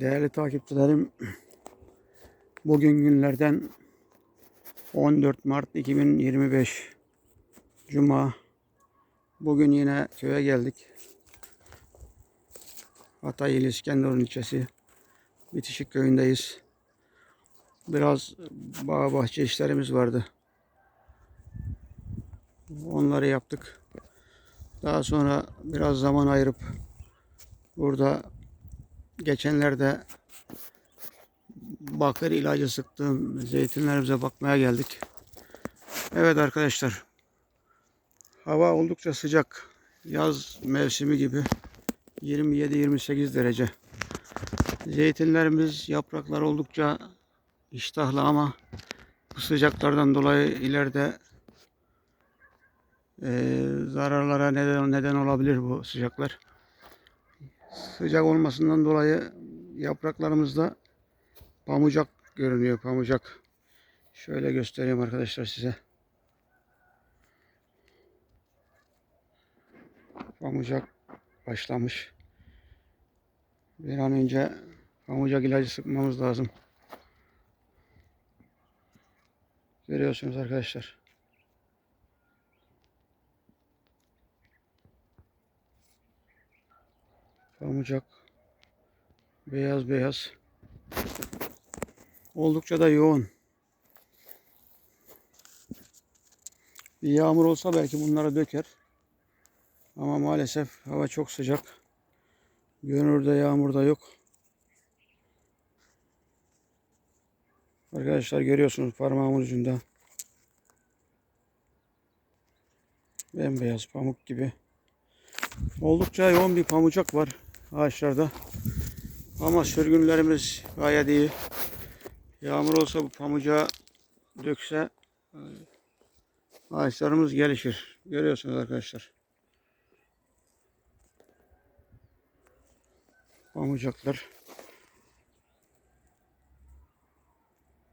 Değerli takipçilerim, bugün günlerden 14 Mart 2025 Cuma. Bugün yine köye geldik. Hatay il İskenderun ilçesi Bitişik köyündeyiz. Biraz bağ bahçe işlerimiz vardı. Onları yaptık. Daha sonra biraz zaman ayırıp burada geçenlerde bakır ilacı sıktığım zeytinlerimize bakmaya geldik. Evet arkadaşlar. Hava oldukça sıcak. Yaz mevsimi gibi 27-28 derece. Zeytinlerimiz yapraklar oldukça iştahlı ama bu sıcaklardan dolayı ileride eee, zararlara neden neden olabilir bu sıcaklar. Sıcak olmasından dolayı yapraklarımızda pamucak görünüyor. Pamucak. Şöyle göstereyim arkadaşlar size. Pamucak başlamış. Bir an önce pamucak ilacı sıkmamız lazım. Görüyorsunuz arkadaşlar. Pamucak beyaz beyaz. Oldukça da yoğun. Bir yağmur olsa belki bunlara döker. Ama maalesef hava çok sıcak. Görünürde yağmur da yok. Arkadaşlar görüyorsunuz parmağımın ucunda. Bembeyaz pamuk gibi. Oldukça yoğun bir pamucak var ağaçlarda. Ama sürgünlerimiz gayet iyi. Yağmur olsa bu pamucağı dökse e, ağaçlarımız gelişir. Görüyorsunuz arkadaşlar. Pamucaklar.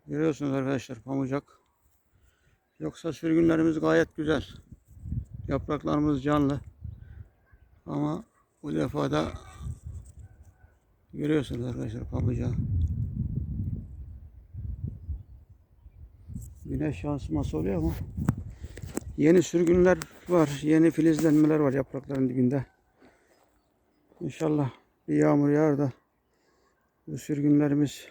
Görüyorsunuz arkadaşlar pamucak. Yoksa sürgünlerimiz gayet güzel. Yapraklarımız canlı. Ama bu defa da görüyorsunuz arkadaşlar pamucağı. Güneş yansıması oluyor ama yeni sürgünler var. Yeni filizlenmeler var yaprakların dibinde. İnşallah bir yağmur yağar da bu sürgünlerimiz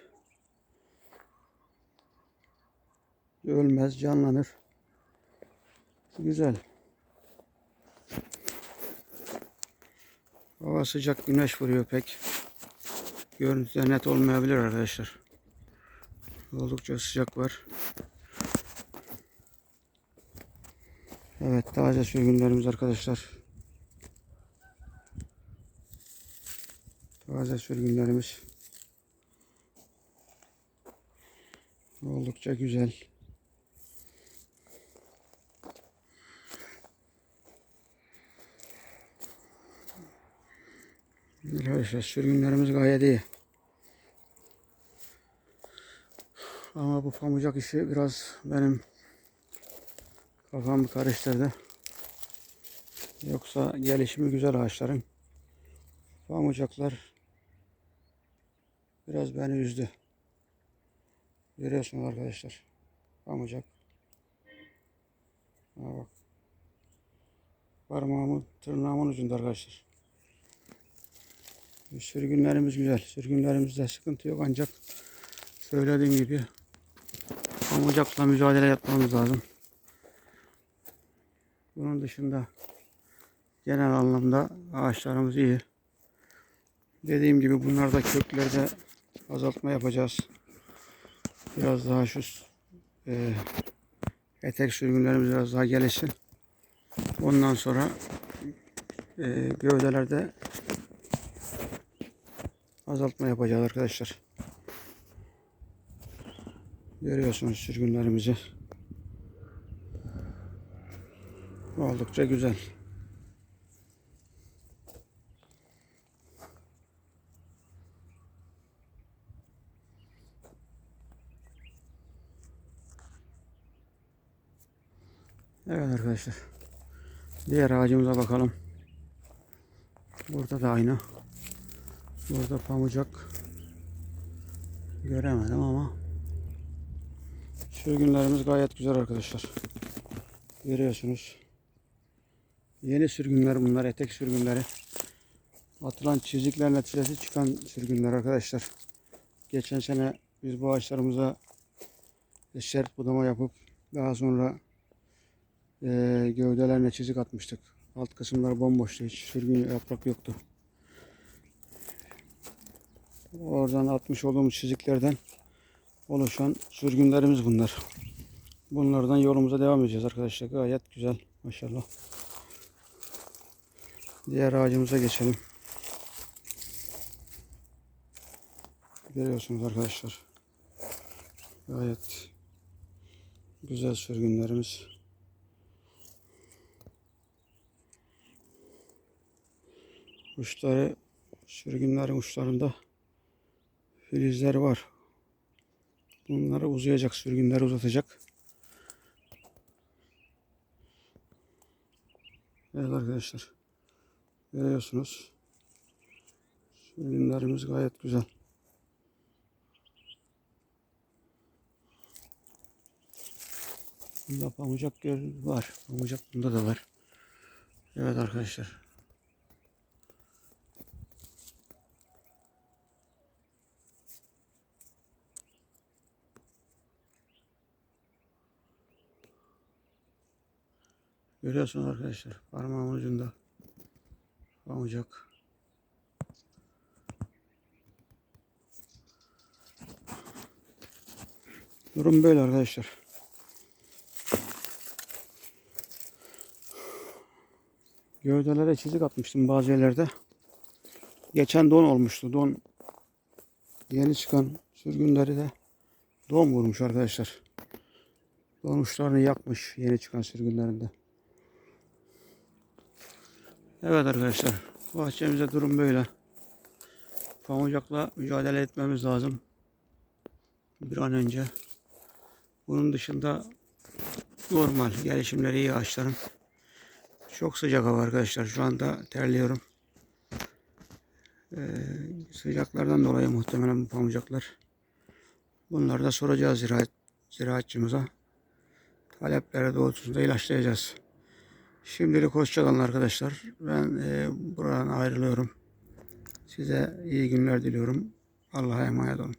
ölmez, canlanır. Güzel. Hava sıcak, güneş vuruyor pek. Görüntüde net olmayabilir arkadaşlar. Oldukça sıcak var. Evet, taze sürgünlerimiz arkadaşlar. Taze sürgünlerimiz. Oldukça güzel. Arkadaşlar sürgünlerimiz gayet iyi. Ama bu pamucak işi biraz benim kafamı karıştırdı. Yoksa gelişimi güzel ağaçların. Pamucaklar biraz beni üzdü. Görüyorsunuz arkadaşlar. Pamucak. Bak. Parmağımın, tırnağımın ucunda arkadaşlar. Sürgünlerimiz güzel. Sürgünlerimizde sıkıntı yok ancak söylediğim gibi pamucakla mücadele yapmamız lazım. Bunun dışında genel anlamda ağaçlarımız iyi. Dediğim gibi bunlarda köklerde azaltma yapacağız. Biraz daha şu e, etek sürgünlerimiz biraz daha gelişsin. Ondan sonra e, gövdelerde azaltma yapacağız arkadaşlar. Görüyorsunuz sürgünlerimizi. Oldukça güzel. Evet arkadaşlar. Diğer ağacımıza bakalım. Burada da aynı. Burada pamucak. göremedim ama sürgünlerimiz gayet güzel arkadaşlar. Görüyorsunuz. Yeni sürgünler bunlar, etek sürgünleri. Atılan çizikler neticesi çıkan sürgünler arkadaşlar. Geçen sene biz bu ağaçlarımıza sert budama yapıp daha sonra eee gövdelerine çizik atmıştık. Alt kısımlar bomboştu. Hiç sürgün yaprak yoktu. Oradan atmış olduğumuz çiziklerden oluşan sürgünlerimiz bunlar. Bunlardan yolumuza devam edeceğiz arkadaşlar. Gayet güzel. Maşallah. Diğer ağacımıza geçelim. Görüyorsunuz arkadaşlar. Gayet güzel sürgünlerimiz. Uçları, sürgünlerin uçlarında filizler var. Bunları uzayacak, sürgünleri uzatacak. Evet arkadaşlar. Görüyorsunuz. Sürgünlerimiz gayet güzel. Bunda pamucak var. Pamucak bunda da var. Evet arkadaşlar. Görüyorsunuz arkadaşlar. Parmağımın ucunda. Pamucak. Durum böyle arkadaşlar. Gövdelere çizik atmıştım bazı yerlerde. Geçen don olmuştu. Don yeni çıkan sürgünleri de don vurmuş arkadaşlar. Don yakmış yeni çıkan sürgünlerinde. Evet arkadaşlar. Bahçemizde durum böyle. Pamucakla mücadele etmemiz lazım. Bir an önce. Bunun dışında normal gelişimleri iyi ağaçların. Çok sıcak hava arkadaşlar. Şu anda terliyorum. Ee, sıcaklardan dolayı muhtemelen bu pamucaklar. Bunları da soracağız ziraat, ziraatçımıza. Taleplere doğrultusunda ilaçlayacağız. Şimdilik hoşçakalın arkadaşlar. Ben e, buradan ayrılıyorum. Size iyi günler diliyorum. Allah'a emanet olun.